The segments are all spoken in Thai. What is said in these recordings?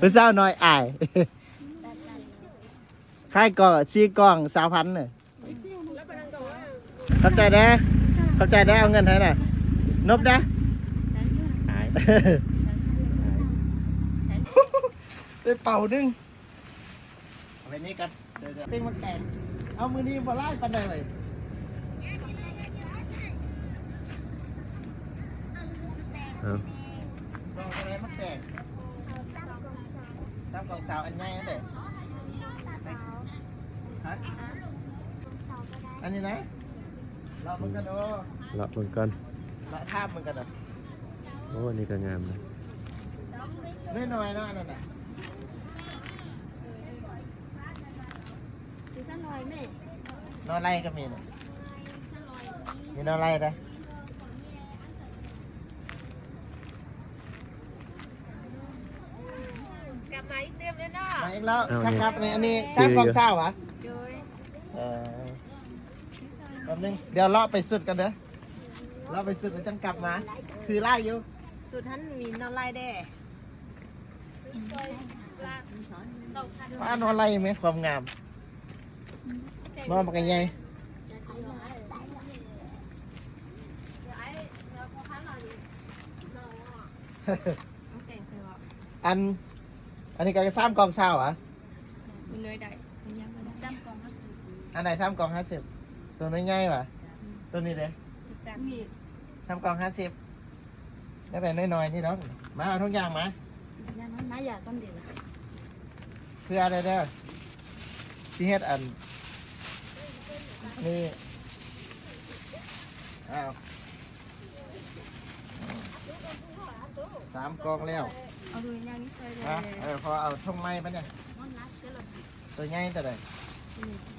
ผู้สาวน้อยอายค่ายกล่องชี้กล่องสาวพันเนี่ยเข้าใจได้เข้าใจได้เอาเงินให้น่ะนบนะหายไปเป่าดึงเอาไปนี่กันเดี๋ยวๆเพลงมันแต่งเอามือนี้บ่ไล่ปันใดเลยกเอาล่องอะไรมันแต่งสาม กล่องสาวอันใหญ่นั่นแหละฮะอันนี้นะรอมันกันโอ้เลาะเบิ่งก่อนรอท่ามมันกันอะโอ้อันนี่ก็งามนะไม่น้อยๆเนาะอันนั่นน่ะซื้อสักหน่อยแม่นอนไล่ก็มีน่ะมีนอนไล่นะ กลับมาอีกเต็มเลยเนาะ มา อีกแล้วครับครับอันนี้อันนี้สามกล่องสาวเหรอโดยเออแป๊บนึงเดี๋ยวเลาะไปสุดกันเด้อเลาะไปสุดแล้วจังกลับมาซื้อไล่อยู่สุดท่านมีนอนไล่แด่ว่านอนไล่ไหมความงามนอนมันกันใหญ่อันอั นนี้ก็สามกล่องสาวเหรอมันเลยได้มันยังไม่ได้ซ้ำกองห้าสิบอันไหนสามกล่องห้าสิบตัวน้อยใหญ่ปะตัวนี้เลยแต่มีสามกล่องห้าสิบแล้วแต่น้อยๆนี่เนาะมาเอาทุกอย่างมานั่นนั้นมาอยากต้นเดียวเพื่ออะไรเด้อสิเฮ็ดอันนี่อ้าวสามกล่องแล้ว เอาดูอย่างนี้เคยเลยนะเออพอเอาท่องไม้ปะเนี่ยมันนักเชื่อเลยตัวใหญ่แต่ใด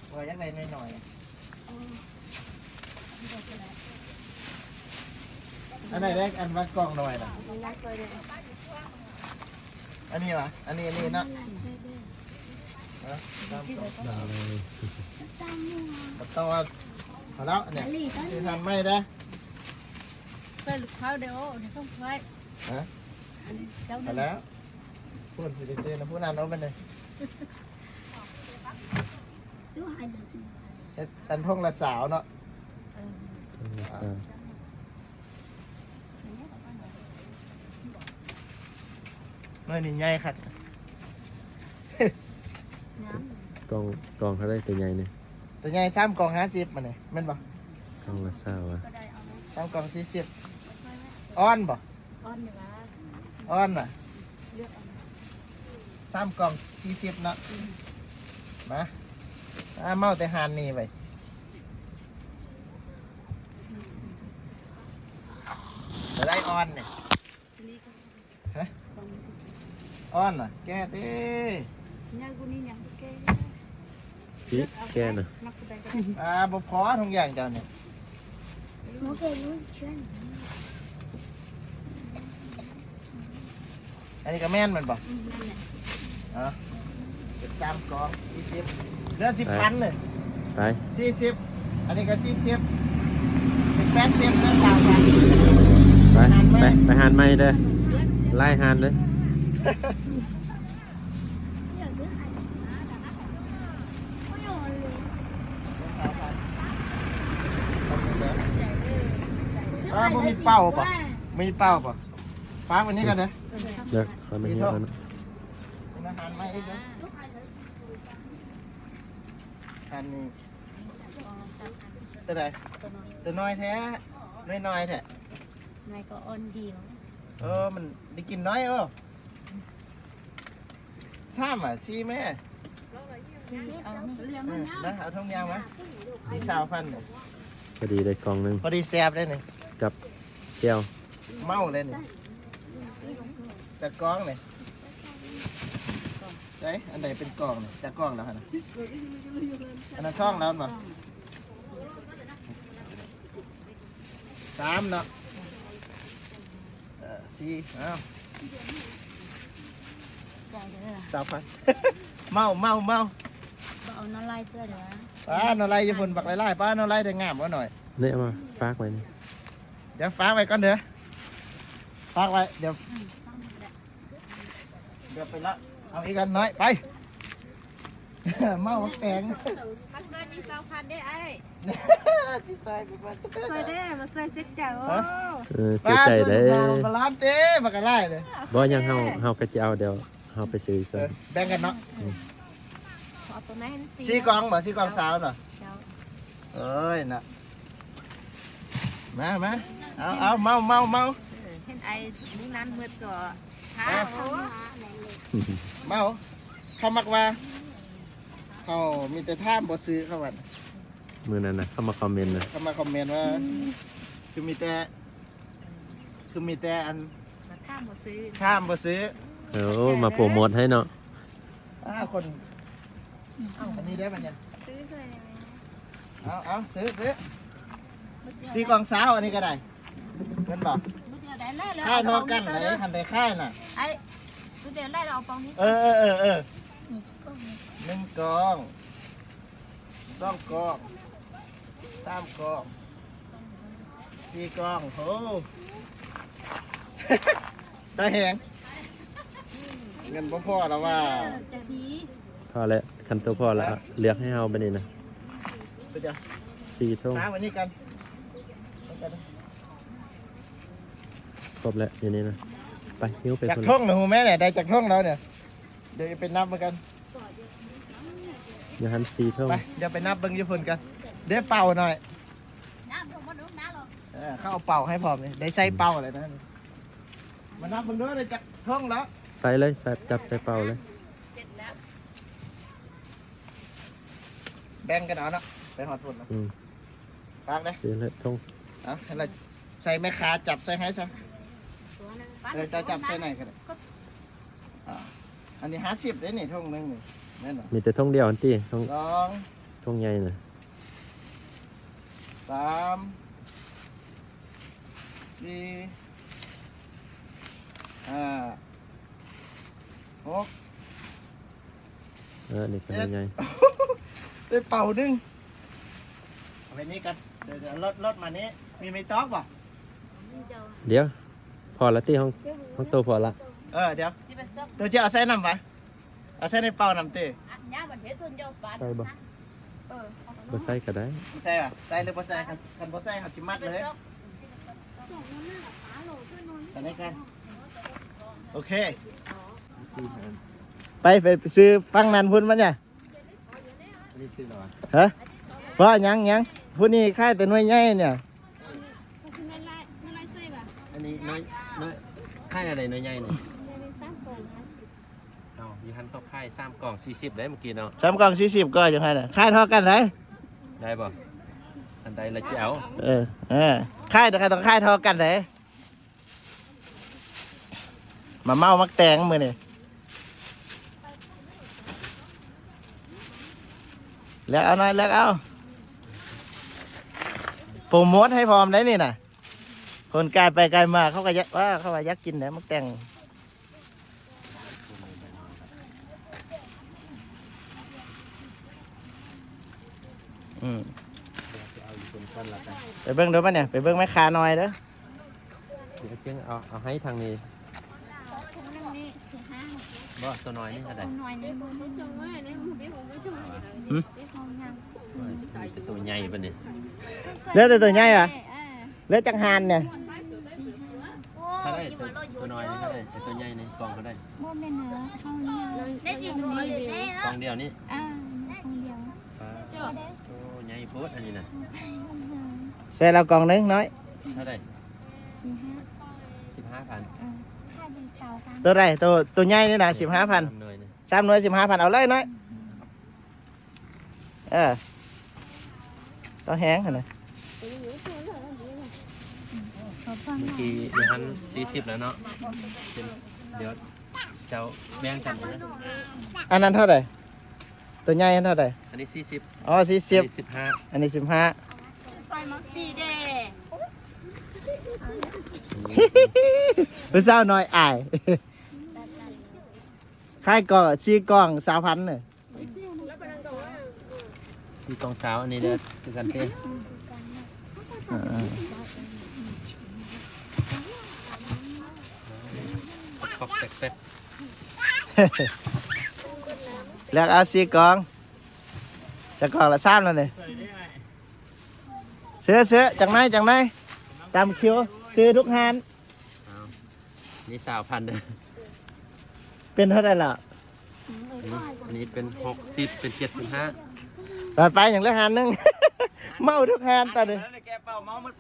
พอยักได้น้อยๆอันไหนแรกอันว่ากล่องหน่อยนะมันนักเคยเลยอันนี้วะอันนี้อันนี้เนาะนะสามกล่องเอาเลยตัดต่อพอแล้วเนี่ยที่ทำไม่ได้เคยลูกค้าเดียวเดี๋ยวต้องคอ ยฮะเจ้าพอแล้วพูดสิเจนะพูดนานเอาไปเลยดูหายเลยเฮ็ดอันท่องละสาวเนาะเอาเลยน้อยนี่ใหญ่ขัดกล่องกล่องเขาได้ตัวใหญ่นี่ตัวใหญ่สามกล่องห้าสิบมาเนี่ยแม่นบ่กล่องละเศร้าอะสามกล่องสี่สิบอ้อนบ่อ้อนอยู่นะ อ้อนน่ะเลือกเอาสามกล่องสี่สิบเนาะมาอ่าเมาแต่หานนี่ไปจะได้อ้อนเนี่ยนี่ก็อ้อนน่ะแก้เต้ยังกูนี่ยังแก่พี่แก่น่ะนักกูได้ก็อ่าบ่พอทุกอย่างเจ้าเนี่ยโอเครู้เชื่ ออันนี้ก็แม่นแมันบ่นั่นแหละอะเป็นสามกล่องสี่สิบเหลือสิบพันเลยไปสี่สิบอันนี้ก็สี่สิบเป็นแปดสิบแล้วสามพันไปหันไหมไปไปหันไม่เด้อไล่หันเลยอ่าบ่มีเป้าป่ะมีเป้าป่ะฟ้าวันนี้กันนะ เด้อเขาไม่เห็นแล้วนะเป็นอาหารมาอีกนะอันนี้ตัวใดตัวน้อยแท้น้อยน้อยๆแท้นายก็อ่อนดีวะเออมันได้กินน้อยเออซ้ำอะซีแม่เอาเรียงเอมันอนะนะเอาทงยางมามีสาวพันเนี่ยพอดีได้กล่องหนึงพอดีแซ่บเลยนี่กับแก้วเมาเลยนี่ จัดกล้องเลยเฮ้ยอันไหนเป็นกล่องเนี่ยจัดกล้องแล้วฮะนะอันนั้นช่องแล้วมั้งสามเนาะเออสี่เอ้าใจเด้อสาวพันเมาเมาเมาบ่เอาน้ำลายเสื้อเด้อป้านอนไรญี่ปุ่นบักไล่ไล่ป้านอนไรแต่งามก็หน่อยเนี่ยเอามาฝากไว้นี่เดี๋ยวฝากไว้ก่อนเด้อฝากไว้เดี๋ยว เดี๋ยวไปละเอาอีกกันน้อย ไป เมาแตงมาใส่นี่สาวพันได้ไอ้จิตใจไปบ้านใส่ได้มาใส่เซ็ตเจ้าโอ้เออเสียใจเด้บาลานเต้บักกะไล่เลยบ่ยังเฮาเฮาก็จะเอาเดี๋ยวเฮาไปซื้อเอซะอแบ่งกันเนาะขอตัวแม่นสิซีกองบ่ซีกองสาวเนาะเจ้าเอ้ยน่ะมามาเอาเอาเมาเมาเมาเออเห็นไอ้ลูกนั้นมืดก็หาโอ้ เมาเขามักว่าเขามีแต่ท่ามบ่ซื้อเขาวันมื้อนั้นน่ะเข้ามาคอมเมนต์นะเขามาคอมเมนต์ว่า คือมีแต่ คือมีแต่อันมาข้ามมาซื้อข้ามบ่ซื้อเออมาโปรโมทให้เนาะอ้าคนเอ้าอันนี้ได้ปะเนี่ยซื้อเลยไหมเอาเอาซื้อซื้อมืดเดียวซีกองสาวอันนี้ก็ได้เพิ่นบอกมืดเดียวได้แล้วค่ายเทอกันไหนคันใดค่ายน่ะไอ้มื ดเดียวได้เราเอาปองนี้เออเออเออเออหนึ่งกองสองกองสามกองสี่กองโหได้แหงเงินบ่พอแล้วว่า จะดีพอแล้วคันตัวพอแล้วเลือกให้เฮาบัดนี้นะเดี๋ยวสี่ทุ่งน้ำวันนี้กันเอากันครบแล้วอยู่นี่นะ ไปหิ้วไปจากพุ่นท่องนะฮูแม่เนี่ยได้จากท่องแล้วเนี่ยเดี๋ยวไปนับเหมือนกันอย่าหันสี่ทุ่งไปเดี๋ยวไปนับเบิ้งญี่ปุ่นกันเดี๋ยวเป่าหน่อยน้ำผมมาดูน้ำหรอกเออเข้าเอาเป่าให้พร้อมเลยได้ใส่เป่าอะไรนะมานับเบิ้งด้วยได้จากท่องแล้วใส่เลยใส่จับใส่เป่าเลย เจ็ดแล้วแบ่งกันเอาเนาะไปหอดพุ่นเนาะอืมฝากเลยซื้อเลยทุ่งเอาให้เราใส่แม่ค้าจับใส่ให้ซะตัวนึง เออจะจับใส่ไหนกันอ่าอันนี้ห้าสิบได้นี่ท่องหนึงนี่แน่นอนมีแต่ทุ่งเดียวอันที่ทุ่งสองทุ่งใหญ่น่ะสามสี่ห้าหก เออนี่ก็ใหญ่ได้เป่าหนึ่งเอาไปนี้กันเดี๋ยวเดี๋ยวรถรถมานี้มีไม่ตอกป่ะ เดี๋ยว พอละที่ห้องห้องโตพอละเออเดี๋ยวที่เป็นซักตัวเจ้าเอาใส่น้ำปะเอาใส่ในเป่าน้ำเต้อันนี้มันเห็นส่วนเดียวปานใส่บ่เออบ่ใส่ก็ได้ใส่ป่ะใส่หรือบ่ใส่คันคันบ่ใส่เขาจิมัดเป็นเลยซักอันนี้กันโอเค ไปไปซื้อฟังนันพุ่นมันเนี่ยนี่ซื้อหรอฮะเพราะยังยังพุ่นนี่ค่ายแต่หน่วยใหญ่เนี่ยอันนี้น้อย น้อยค่ายอะไรน้อยใหญ่นี่เอาอยู่หันเข้าค่ายสามกล่อง40ได้เมื่อกี้เนาะสามกล่องสี่สิบก็ยังไงน่ะค่ายเท่ากันเลยได้บ่อันใดละจะเอาเออเออค่ายแต่ใครต้องค่ายเท่ากันเลยมาเมามักแตงมือนี่แล้วเอาหน่อยแล้วเอาโปรโมทให้พร้อมได้นี่น่ะ คนไกลไปไกลมาเขาก็ยักว่าเขาว่ายักกินแหนมักแตงอืมเอาอยู่บนต้นละกันไปเบิ้งดูป่ะเนี่ยไปเบิ้งแม่ค้าหน่อยเด้อเดี๋ยวเจียงเอาเอาให้ทางนี้บ่ตัวน้อยนี่เท่าใดมีแต่ตัวใหญ่ปะเนี่ยเลือดแต่ตัวใหญ่อะเลือดจังหานเนี่ยถ้าได้ ตัวตัวน้อยนี่เท่าใดแต่ตัวใหญ่นี่กล่องเท่าใดได้จริงด้วยเลยกล่องเดียวนี่ปลาโอ้ใหญ่โพดอันนี้น่ะใส่เรากล่องหนึงน้อยเท่าใดสิบห้าพันตัวไรตัวตัวใหญ่นี่นะสิบห้าพันหน่วยนี่สามหน่วยสิบห้าพันเอาเลยน้อยเออต้องแห้งขนาด เมื่อกี้เดี๋ยวหันสี่สิบแล้วเนาะเป็นเดี๋ยวเจ้าแบ่งกันนะอันนั้นเท่าไหร่ตัวใหญ่อันเท่าไหร่อันนี้สี่สิบอ๋อสี่สิบสิบห้าอันนี้สิบห้าใส่มักดีเด้เป็นเศร้าน้อยอายค่ายกล่องชี้กล่องสามพันเนี่ยสี่กองสาวอันนี้เด้อคือกันเต้ อ่าฟอกแป๊กแป๊กเลือกเอาสีกล่องจะกล่องละสามแล้วเนี่ยซื้อซื้อจากไหนจากไหนตามคิวซื้อทุกฮานนี่สาวพันเด้อเป็นเท่าไหร่ล่ะอันนี้เป็นหกสิบเป็นเจ็ดสิบห้าไปไปอย่างละฮานหนึง เมาทุกฮานตอนนี้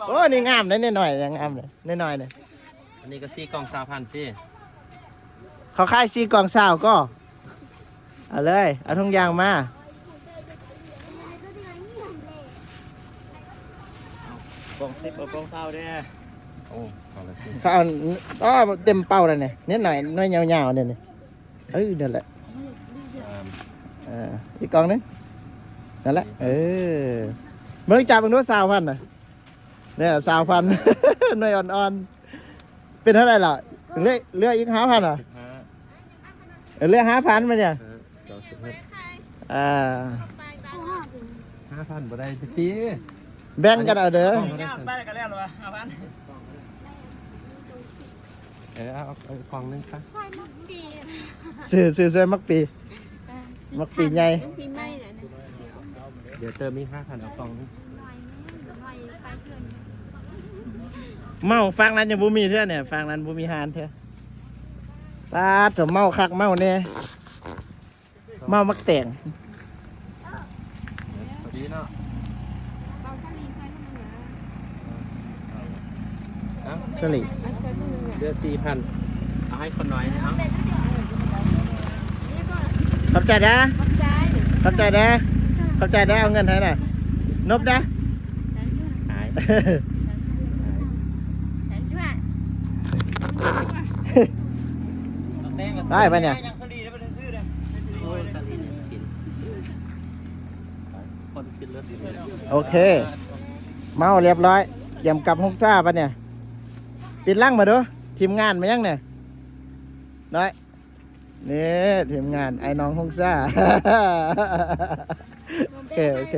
โอ้นี่งามเลยนิดหน่อยยังงามเลยนิดหน่อยเนี่ยอันนี้ก็สี่กล่องสาวพันพี่ เขาค่ายซีกล่องสาวก็ เอาเลย เอาทุงยางมากองสิบเอากองเศร้าเด้อโอ้เอาละพี่เขาเอาอ๋อเต็มเป้าแล้วเนี่ยนิดหน่อยน้อยยาวๆเนี่ยนี่เอ้ยนั่นแหละอ่าเอออีกกล่องหนึงนั่นแหละ เออเมื่อจับเป็นนู้นสาวพันน่ะเนี่ยสาวพัน หน่วยอ่อนๆ เป็นเท่าไหร่ล่ะเลือกเลือกอีกห้าพันเหรอสิบห้า เออเลือกห้าพันมาเนี่ยเออสองสิบห้าอ่าห้าพันบ่ได้พี่แบ่งกันเอาเด้อต้องบ่ได้ไปกันแล้วเหรอเอาพันเออเอาเอากล่องหนึงครับซื้อซื้อซื้อมักปีมักปีใหญ่ปีใหม่เนี่ยนะเดี๋ยวเติมอีกห้าพันเอากล่องหนึงเมาฟังนั้นยังบ่มีเท่าเนี่ยฟังนั้นบ่มีหานเท่า ตาดจะเมาคักเมาเนี่ยเมามักแต่งพอดีเนาะเบาซาลีใส่ให้มันหนาเอ้าสลิเอาใส่ให้มันหนาเดือนสี่พันเอาให้คนน้อยเนี่ยเอาขอบใจนะขอบใจขอบใจนะขอบใจนะเอาเงินให้น่ะนบนะฉันช่วยหาย ฉันช่วย ได้ปะเนี่ยยังสลีได้ไปซื้อเลยโอ้ยสัตว์ที่นี่กินคนกินรถดีเลยโอเค เมาเรียบร้อยเตรียมกลับฮกซ่าปะเนี่ย ปิดล่างมาดูทีมงานมายังเนี่ยน้อยนี่ทีมงานไอ้น้องฮกซ่า โอเค โอเค